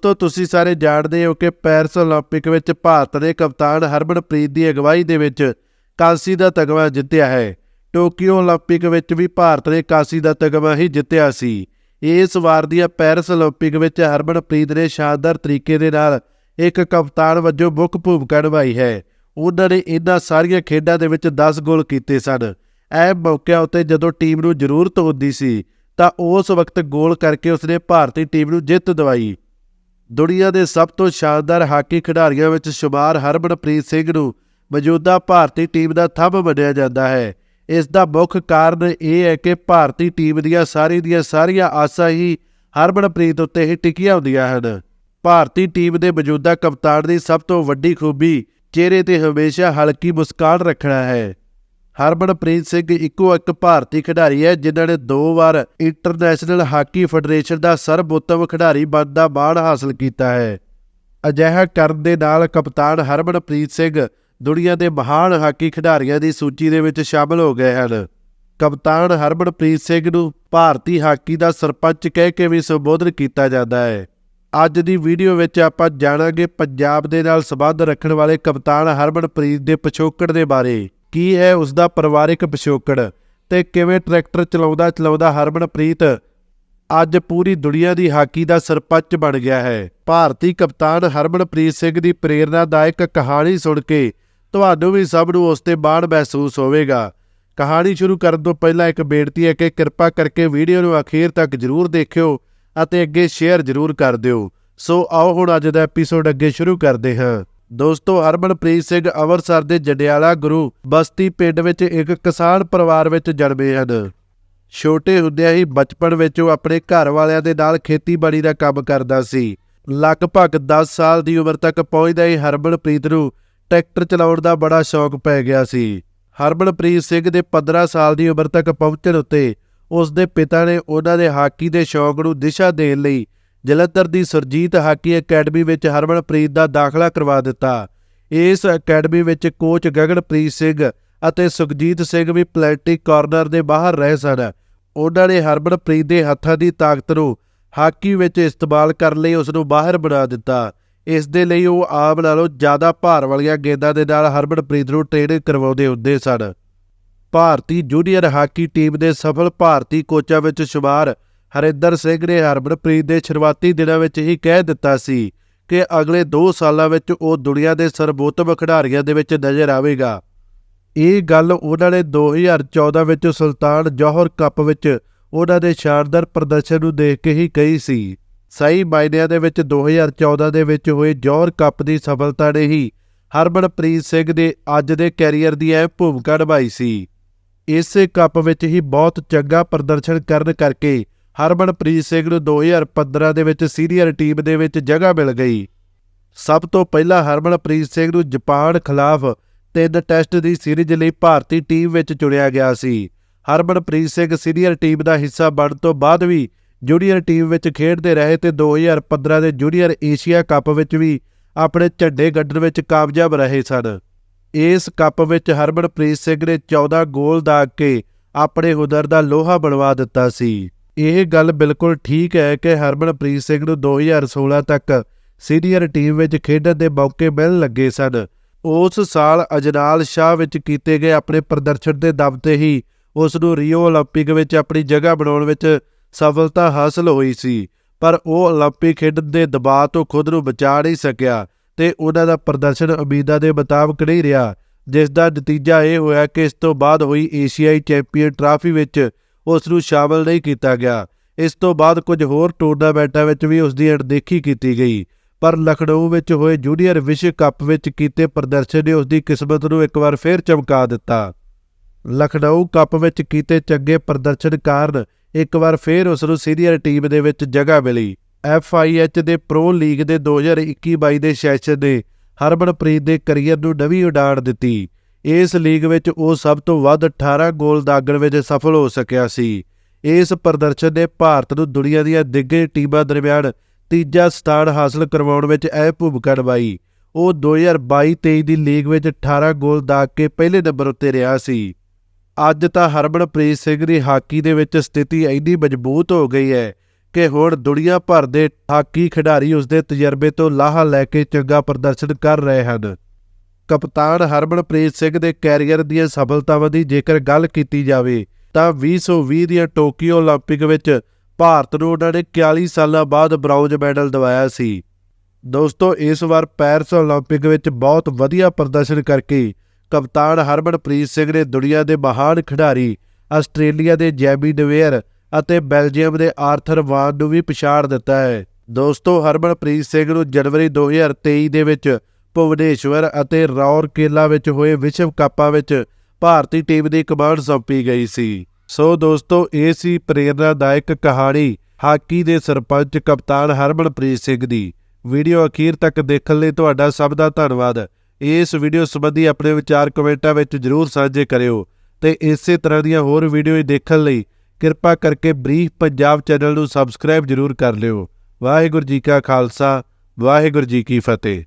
ਦੋਸਤੋ ਤੁਸੀਂ ਸਾਰੇ ਜਾਣਦੇ ਹੋ ਕਿ ਪੈਰਿਸ 올림픽 ਵਿੱਚ ਭਾਰਤ ਦੇ ਕਪਤਾਨ ਹਰਮਨਪ੍ਰੀਤ ਦੀ ਅਗਵਾਈ ਦੇ ਵਿੱਚ ਕਾਂਸੀ ਦਾ ਤਗਮਾ ਜਿੱਤਿਆ ਹੈ ਟੋਕੀਓ 올림픽 ਵਿੱਚ ਵੀ ਭਾਰਤ ਨੇ ਕਾਂਸੀ ਦਾ ਤਗਮਾ ਹੀ ਜਿੱਤਿਆ ਸੀ ਇਸ ਵਾਰ ਦੀਆਂ ਪੈਰਿਸ 올림픽 ਵਿੱਚ ਹਰਮਨਪ੍ਰੀਤ ਨੇ ਸ਼ਾਨਦਾਰ ਤਰੀਕੇ ਦੇ ਨਾਲ ਇੱਕ ਕਪਤਾਨ ਵਜੋਂ ਮੁੱਖ ਭੂਮਿਕਾ ਨਿਭਾਈ ਹੈ ਉਹਨਾਂ ਨੇ ਇਹਨਾਂ ਸਾਰੀਆਂ ਖੇਡਾਂ ਦੇ ਵਿੱਚ 10 ਗੋਲ ਕੀਤੇ ਸਨ ਇਹ ਮੌਕਿਆਂ ਉੱਤੇ ਜਦੋਂ ਟੀਮ ਨੂੰ ਜ਼ਰੂਰਤ ਹੁੰਦੀ ਸੀ ਤਾਂ ਉਸ ਵਕਤ ਗੋਲ ਕਰਕੇ ਉਸਨੇ ਭਾਰਤੀ ਟੀਮ ਨੂੰ ਜਿੱਤ ਦਿਵਾਈ ਦੁਨੀਆ ਦੇ ਸਭ ਤੋਂ ਸ਼ਾਨਦਾਰ ਹਾਕੀ ਖਿਡਾਰੀਆਂ ਵਿੱਚ ਸ਼ੁਮਾਰ ਹਰਮਨਪ੍ਰੀਤ ਸਿੰਘ ਨੂੰ ਮੌਜੂਦਾ ਭਾਰਤੀ ਟੀਮ ਦਾ ਥੰਮ ਮੰਨਿਆ ਜਾਂਦਾ ਹੈ। ਇਸ ਦਾ ਮੁੱਖ ਕਾਰਨ ਇਹ ਹੈ ਕਿ ਭਾਰਤੀ ਟੀਮ ਦੀਆਂ ਸਾਰੀ ਦੀਆਂ ਸਾਰੀਆਂ ਆਸਾਂ ਹੀ ਹਰਮਨਪ੍ਰੀਤ ਉੱਤੇ ਹੀ ਟਿਕੀਆਂ ਹੁੰਦੀਆਂ ਹਨ। ਭਾਰਤੀ ਟੀਮ ਦੇ ਮੌਜੂਦਾ ਕਪਤਾਨ ਦੀ ਸਭ ਤੋਂ ਵੱਡੀ ਖੂਬੀ ਚਿਹਰੇ ਤੇ ਹਮੇਸ਼ਾ ਹਲਕੀ ਮੁਸਕਾਨ ਰੱਖਣਾ ਹੈ। ਹਰਮਨਪ੍ਰੀਤ ਸਿੰਘ ਇੱਕੋ ਇੱਕ ਭਾਰਤੀ ਖਿਡਾਰੀ ਹੈ, ਜਿਨ੍ਹਾਂ ਨੇ ਦੋ ਵਾਰ ਇੰਟਰਨੈਸ਼ਨਲ ਹਾਕੀ ਫੈਡਰੇਸ਼ਨ ਦਾ ਸਰਬੋਤਮ ਖਿਡਾਰੀ ਬਣਨ ਦਾ ਮਾਣ ਹਾਸਲ ਕੀਤਾ ਹੈ। ਅਜਿਹਾ ਕਰਨ ਦੇ ਨਾਲ ਕਪਤਾਨ ਹਰਮਨਪ੍ਰੀਤ ਸਿੰਘ ਦੁਨੀਆ ਦੇ ਮਹਾਨ ਹਾਕੀ ਖਿਡਾਰੀਆਂ ਦੀ ਸੂਚੀ ਦੇ ਵਿੱਚ ਸ਼ਾਮਲ ਹੋ ਗਏ ਹਨ। ਕਪਤਾਨ ਹਰਮਨਪ੍ਰੀਤ ਸਿੰਘ ਨੂੰ ਭਾਰਤੀ ਹਾਕੀ ਦਾ ਸਰਪੰਚ ਕਹਿ ਕੇ ਵੀ ਸੰਬੋਧਨ ਕੀਤਾ ਜਾਂਦਾ ਹੈ। ਅੱਜ ਦੀ ਵੀਡੀਓ ਵਿੱਚ ਆਪਾਂ ਜਾਣਾਂਗੇ ਪੰਜਾਬ ਦੇ ਨਾਲ ਸੰਬੰਧ ਰੱਖਣ ਵਾਲੇ ਕਪਤਾਨ ਹਰਮਨਪ੍ਰੀਤ ਦੇ ਪਿਛੋਕੜ ਦੇ ਬਾਰੇ। ਕੀ ਹੈ ਉਸ ਦਾ ਪਰਿਵਾਰਿਕ ਪਿਛੋਕੜ ਤੇ ਕਿਵੇਂ ਟਰੈਕਟਰ ਚਲਾਉਂਦਾ ਚਲਾਉਂਦਾ ਹਰਮਨਪ੍ਰੀਤ ਅੱਜ ਪੂਰੀ ਦੁਨੀਆ ਦੀ ਹਾਕੀ ਦਾ ਸਰਪੰਚ ਬਣ ਗਿਆ ਹੈ। ਭਾਰਤੀ ਕਪਤਾਨ ਹਰਮਨਪ੍ਰੀਤ ਸਿੰਘ ਦੀ ਪ੍ਰੇਰਨਾਦਾਇਕ ਕਹਾਣੀ ਸੁਣ ਕੇ ਤੁਹਾਨੂੰ ਵੀ ਸਭ ਨੂੰ ਉਸ ਤੇ ਮਾਣ ਮਹਿਸੂਸ ਹੋਵੇਗਾ। ਕਹਾਣੀ ਸ਼ੁਰੂ ਕਰਨ ਤੋਂ ਪਹਿਲਾਂ ਇੱਕ ਬੇਨਤੀ ਹੈ ਕਿ ਕਿਰਪਾ ਕਰਕੇ ਵੀਡੀਓ ਨੂੰ ਅਖੀਰ ਤੱਕ ਜ਼ਰੂਰ ਦੇਖਿਓ ਅਤੇ ਅੱਗੇ ਸ਼ੇਅਰ ਜ਼ਰੂਰ ਕਰ ਦਿਓ। ਸੋ ਆਓ ਹੁਣ ਅੱਜ ਦਾ ਐਪੀਸੋਡ ਅੱਗੇ ਸ਼ੁਰੂ ਕਰਦੇ ਹਾਂ। ਦੋਸਤੋ, ਹਰਮਨਪ੍ਰੀਤ ਸਿੰਘ ਅੰਮ੍ਰਿਤਸਰ ਦੇ ਜੰਡਿਆਲਾ ਗੁਰੂ ਬਸਤੀ ਪਿੰਡ ਵਿੱਚ ਇੱਕ ਕਿਸਾਨ ਪਰਿਵਾਰ ਵਿੱਚ ਜਨਮੇ ਹਨ। ਛੋਟੇ ਹੁੰਦਿਆਂ ਹੀ ਬਚਪਨ ਵਿੱਚ ਉਹ ਆਪਣੇ ਘਰ ਵਾਲਿਆਂ ਦੇ ਨਾਲ ਖੇਤੀਬਾੜੀ ਦਾ ਕੰਮ ਕਰਦਾ ਸੀ। ਲਗਭਗ 10 ਸਾਲ ਦੀ ਉਮਰ ਤੱਕ ਪਹੁੰਚਦਾ ਹੀ ਹਰਮਨਪ੍ਰੀਤ ਨੂੰ ਟਰੈਕਟਰ ਚਲਾਉਣ ਦਾ ਬੜਾ ਸ਼ੌਕ ਪੈ ਗਿਆ ਸੀ। ਹਰਮਨਪ੍ਰੀਤ ਸਿੰਘ ਦੇ 15 ਸਾਲ ਦੀ ਉਮਰ ਤੱਕ ਪਹੁੰਚਣ ਉੱਤੇ ਉਸ ਦੇ ਪਿਤਾ ਨੇ ਉਹਨਾਂ ਦੇ ਹਾਕੀ ਦੇ ਸ਼ੌਕ ਨੂੰ ਦਿਸ਼ਾ ਦੇਣ ਲਈ ਜਲੰਧਰ ਦੀ ਸੁਰਜੀਤ ਹਾਕੀ ਅਕੈਡਮੀ ਵਿੱਚ ਹਰਮਨਪ੍ਰੀਤ ਦਾ ਦਾਖਲਾ ਕਰਵਾ ਦਿੱਤਾ। ਇਸ ਅਕੈਡਮੀ ਵਿੱਚ ਕੋਚ ਗਗਨਪ੍ਰੀਤ ਸਿੰਘ ਅਤੇ ਸੁਖਜੀਤ ਸਿੰਘ ਵੀ ਪਲੈਟਿਕ ਕਾਰਨਰ ਦੇ ਬਾਹਰ ਰਹੇ ਸਨ। ਉਹਨਾਂ ਨੇ ਹਰਮਨਪ੍ਰੀਤ ਦੇ ਹੱਥਾਂ ਦੀ ਤਾਕਤ ਨੂੰ ਹਾਕੀ ਵਿੱਚ ਇਸਤੇਮਾਲ ਕਰਨ ਲਈ ਉਸ ਨੂੰ ਬਾਹਰ ਬਣਾ ਦਿੱਤਾ। ਇਸ ਦੇ ਲਈ ਉਹ ਆਮ ਨਾਲੋਂ ਜ਼ਿਆਦਾ ਭਾਰ ਵਾਲੀਆਂ ਗੇਂਦਾਂ ਦੇ ਨਾਲ ਹਰਮਨਪ੍ਰੀਤ ਨੂੰ ਟ੍ਰੇਨਿੰਗ ਕਰਵਾਉਂਦੇ ਹੁੰਦੇ ਸਨ। ਭਾਰਤੀ ਜੂਨੀਅਰ ਹਾਕੀ ਟੀਮ ਦੇ ਸਫਲ ਭਾਰਤੀ ਕੋਚਾਂ ਵਿੱਚ ਸ਼ੁਮਾਰ ਹਰਿੰਦਰ ਸਿੰਘ ਨੇ ਹਰਮਨਪ੍ਰੀਤ ਦੇ ਸ਼ੁਰੂਆਤੀ ਦਿਨਾਂ ਵਿੱਚ ਹੀ ਕਹਿ ਦਿੱਤਾ ਸੀ ਕਿ ਅਗਲੇ 2 ਸਾਲਾਂ ਵਿੱਚ ਉਹ ਦੁਨੀਆ ਦੇ ਸਰਬੋਤਮ ਖਿਡਾਰੀਆਂ ਦੇ ਵਿੱਚ ਨਜ਼ਰ ਆਵੇਗਾ। ਇਹ ਗੱਲ ਉਹਨਾਂ ਨੇ 2014 ਵਿੱਚ ਸੁਲਤਾਨ ਜੋਹਰ ਕੱਪ ਵਿੱਚ ਉਹਨਾਂ ਦੇ ਸ਼ਾਨਦਾਰ ਪ੍ਰਦਰਸ਼ਨ ਨੂੰ ਦੇਖ ਕੇ ਹੀ ਕਹੀ ਸੀ। ਸਹੀ ਮਾਇਨਿਆਂ ਦੇ ਵਿੱਚ 2014 ਦੇ ਵਿੱਚ ਹੋਏ ਜੋਹਰ ਕੱਪ ਦੀ ਸਫਲਤਾ ਨੇ ਹੀ ਹਰਮਨਪ੍ਰੀਤ ਸਿੰਘ ਦੇ ਅੱਜ ਦੇ ਕੈਰੀਅਰ ਦੀ ਅਹਿਮ ਭੂਮਿਕਾ ਨਿਭਾਈ ਸੀ। ਇਸੇ ਕੱਪ ਵਿੱਚ ਹੀ ਬਹੁਤ ਚੰਗਾ ਪ੍ਰਦਰਸ਼ਨ ਕਰਨ ਕਰਕੇ ਹਰਮਨਪ੍ਰੀਤ ਸਿੰਘ ਨੂੰ 2015 ਦੇ ਵਿੱਚ ਸੀਨੀਅਰ ਟੀਮ ਦੇ ਵਿੱਚ ਜਗ੍ਹਾ ਮਿਲ ਗਈ। ਸਭ ਤੋਂ ਪਹਿਲਾਂ ਹਰਮਨਪ੍ਰੀਤ ਸਿੰਘ ਨੂੰ ਜਾਪਾਨ ਖਿਲਾਫ ਤਿੰਨ ਟੈਸਟ ਦੀ ਸੀਰੀਜ਼ ਲਈ ਭਾਰਤੀ ਟੀਮ ਵਿੱਚ ਚੁਣਿਆ ਗਿਆ ਸੀ। ਹਰਮਨਪ੍ਰੀਤ ਸਿੰਘ ਸੀਨੀਅਰ ਟੀਮ ਦਾ ਹਿੱਸਾ ਬਣਨ ਤੋਂ ਬਾਅਦ ਵੀ ਜੂਨੀਅਰ ਟੀਮ ਵਿੱਚ ਖੇਡਦੇ ਰਹੇ ਤੇ 2015 ਦੇ ਜੂਨੀਅਰ ਏਸ਼ੀਆ ਕੱਪ ਵਿੱਚ ਵੀ ਆਪਣੇ ਝੰਡੇ ਗੱਡਣ ਵਿੱਚ ਕਾਮਯਾਬ ਰਹੇ ਸਨ। ਇਸ ਕੱਪ ਵਿੱਚ ਹਰਮਨਪ੍ਰੀਤ ਸਿੰਘ ਨੇ 14 ਗੋਲ ਦਾਗ ਕੇ ਆਪਣੇ ਹੁਨਰ ਦਾ ਲੋਹਾ ਬਣਵਾ ਦਿੱਤਾ ਸੀ। ਇਹ ਗੱਲ ਬਿਲਕੁਲ ਠੀਕ ਹੈ ਕਿ ਹਰਮਨਪ੍ਰੀਤ ਸਿੰਘ ਨੂੰ 2016 ਤੱਕ ਸੀਨੀਅਰ ਟੀਮ ਵਿੱਚ ਖੇਡਣ ਦੇ ਮੌਕੇ ਮਿਲਣ ਲੱਗੇ ਸਨ ਉਸ ਸਾਲ ਅਜਨਾਲ ਸ਼ਾਹ ਵਿੱਚ ਕੀਤੇ ਗਏ ਆਪਣੇ ਪ੍ਰਦਰਸ਼ਨ ਦੇ ਦਮ ਤੇ ਹੀ ਉਸ ਨੂੰ ਰੀਓ 올림픽 ਵਿੱਚ ਆਪਣੀ ਜਗ੍ਹਾ ਬਣਾਉਣ ਵਿੱਚ ਸਫਲਤਾ ਹਾਸਲ ਹੋਈ ਸੀ ਪਰ ਉਹ 올림픽 ਖੇਡਣ ਦੇ ਦਬਾਅ ਤੋਂ ਖੁਦ ਨੂੰ ਬਚਾ ਨਹੀਂ ਸਕਿਆ ਤੇ ਉਹਨਾਂ ਦਾ ਪ੍ਰਦਰਸ਼ਨ ਉਮੀਦਾਂ ਦੇ ਮੁਤਾਬਕ ਨਹੀਂ ਰਿਹਾ ਜਿਸ ਦਾ ਨਤੀਜਾ ਇਹ ਹੋਇਆ ਕਿ ਇਸ ਤੋਂ ਬਾਅਦ ਹੋਈ ਏਸ਼ੀਆਈ ਚੈਂਪੀਅਨ ਟਰਾਫੀ ਵਿੱਚ ਉਸ ਨੂੰ ਸ਼ਾਮਲ ਨਹੀਂ ਕੀਤਾ ਗਿਆ। ਇਸ ਤੋਂ ਬਾਅਦ ਕੁਝ ਹੋਰ ਟੂਰਨਾਮੈਂਟਾਂ ਵਿੱਚ ਵੀ ਉਸ ਦੀ ਅਣਦੇਖੀ ਕੀਤੀ ਗਈ। ਪਰ ਲਖਨਊ ਵਿੱਚ ਹੋਏ ਜੂਨੀਅਰ ਵਿਸ਼ਵ ਕੱਪ ਵਿੱਚ ਕੀਤੇ ਪ੍ਰਦਰਸ਼ਨ ਨੇ ਉਸ ਦੀ ਕਿਸਮਤ ਨੂੰ ਇੱਕ ਵਾਰ ਫੇਰ ਚਮਕਾ ਦਿੱਤਾ। ਲਖਨਊ ਕੱਪ ਵਿੱਚ ਕੀਤੇ ਚੰਗੇ ਪ੍ਰਦਰਸ਼ਨ ਕਾਰਨ ਇੱਕ ਵਾਰ ਫੇਰ ਉਸ ਨੂੰ ਸੀਨੀਅਰ ਟੀਮ ਦੇ ਵਿੱਚ ਜਗ੍ਹਾ ਮਿਲੀ। FIH ਦੇ ਪ੍ਰੋ ਲੀਗ ਦੇ 2021-22 ਦੇ ਸੈਸ਼ਨ ਨੇ ਹਰਮਨਪ੍ਰੀਤ ਦੇ ਕੈਰੀਅਰ ਨੂੰ ਨਵੀਂ ਉਡਾਣ ਦਿੱਤੀ। ਇਸ ਲੀਗ ਵਿੱਚ ਉਹ ਸਭ ਤੋਂ ਵੱਧ 18 ਗੋਲ ਦਾਗਣ ਵਿੱਚ ਸਫਲ ਹੋ ਸਕਿਆ ਸੀ। ਇਸ ਪ੍ਰਦਰਸ਼ਨ ਨੇ ਭਾਰਤ ਨੂੰ ਦੁਨੀਆ ਦੀਆਂ ਦਿੱਗਜ ਟੀਮਾਂ ਦਰਮਿਆਨ ਤੀਜਾ ਸਥਾਨ ਹਾਸਲ ਕਰਵਾਉਣ ਵਿੱਚ ਅਹਿਮ ਭੂਮਿਕਾ ਨਿਭਾਈ। ਉਹ 2022-23 ਦੀ ਲੀਗ ਵਿੱਚ 18 ਗੋਲ ਦਾਗ ਕੇ ਪਹਿਲੇ ਨੰਬਰ ਉੱਤੇ ਰਿਹਾ ਸੀ। ਅੱਜ ਤਾਂ ਹਰਮਨਪ੍ਰੀਤ ਸਿੰਘ ਦੀ ਹਾਕੀ ਦੇ ਵਿੱਚ ਸਥਿਤੀ ਇੰਨੀ ਮਜ਼ਬੂਤ ਹੋ ਗਈ ਹੈ ਕਿ ਹੁਣ ਦੁਨੀਆ ਭਰ ਦੇ ਹਾਕੀ ਖਿਡਾਰੀ ਉਸ ਦੇ ਤਜਰਬੇ ਤੋਂ ਲਾਹਾ ਲੈ ਕੇ ਚੰਗਾ ਪ੍ਰਦਰਸ਼ਨ ਕਰ ਰਹੇ ਹਨ। ਕਪਤਾਨ ਹਰਮਨਪ੍ਰੀਤ ਸਿੰਘ ਦੇ ਕੈਰੀਅਰ ਦੀਆਂ ਸਫਲਤਾਵਾਂ ਦੀ ਜੇਕਰ ਗੱਲ ਕੀਤੀ ਜਾਵੇ ਤਾਂ 2020 ਦੀਆਂ ਟੋਕੀਓ 올림픽 ਵਿੱਚ ਭਾਰਤ ਨੂੰ ਉਹਨਾਂ ਨੇ 41 ਸਾਲਾਂ ਬਾਅਦ ਬ੍ਰੌਂਜ਼ ਮੈਡਲ ਦਿਵਾਇਆ ਸੀ ਦੋਸਤੋ ਇਸ ਵਾਰ ਪੈਰਿਸ 올림픽 ਵਿੱਚ ਬਹੁਤ ਵਧੀਆ ਪ੍ਰਦਰਸ਼ਨ ਕਰਕੇ ਕਪਤਾਨ ਹਰਮਨਪ੍ਰੀਤ ਸਿੰਘ ਨੇ ਦੁਨੀਆ ਦੇ ਮਹਾਨ ਖਿਡਾਰੀ ਆਸਟ੍ਰੇਲੀਆ ਦੇ ਜੈਬੀ ਡਵੇਅਰ ਅਤੇ ਬੈਲਜੀਅਮ ਦੇ ਆਰਥਰ ਵਾਨ ਨੂੰ ਵੀ ਪਛਾੜ ਦਿੱਤਾ ਹੈ ਦੋਸਤੋ ਹਰਮਨਪ੍ਰੀਤ ਸਿੰਘ ਨੂੰ ਜਨਵਰੀ 2023 ਦੇ ਵਿੱਚ ਭੁਵਨੇਸ਼ਵਰ ਅਤੇ ਰੌਰਕੇਲਾ ਵਿੱਚ ਹੋਏ ਵਿਸ਼ਵ ਕੱਪਾਂ ਵਿੱਚ ਭਾਰਤੀ ਟੀਮ ਦੀ ਕਮਾਂਡ ਸੌਂਪੀ ਗਈ ਸੀ। ਸੋ ਦੋਸਤੋ, ਇਹ ਸੀ ਪ੍ਰੇਰਨਾਦਾਇਕ ਕਹਾਣੀ ਹਾਕੀ ਦੇ ਸਰਪੰਚ ਕਪਤਾਨ ਹਰਮਨਪ੍ਰੀਤ ਸਿੰਘ ਦੀ। ਵੀਡੀਓ ਅਖੀਰ ਤੱਕ ਦੇਖਣ ਲਈ ਤੁਹਾਡਾ ਸਭ ਦਾ ਧੰਨਵਾਦ। ਇਸ ਵੀਡੀਓ ਸੰਬੰਧੀ ਆਪਣੇ ਵਿਚਾਰ ਕਮੈਂਟਾਂ ਵਿੱਚ ਜਰੂਰ ਸਾਂਝੇ ਕਰਿਓ ਤੇ ਇਸੇ ਤਰ੍ਹਾਂ ਦੀਆਂ ਹੋਰ ਵੀਡੀਓ ਦੇਖਣ ਲਈ ਕਿਰਪਾ ਕਰਕੇ ਬਰੀਫ ਪੰਜਾਬ ਚੈਨਲ ਨੂੰ ਸਬਸਕ੍ਰਾਈਬ ਜਰੂਰ ਕਰ ਲਿਓ। ਵਾਹਿਗੁਰੂ ਜੀ ਕਾ ਖਾਲਸਾ, ਵਾਹਿਗੁਰੂ ਜੀ ਕੀ ਫਤਿਹ।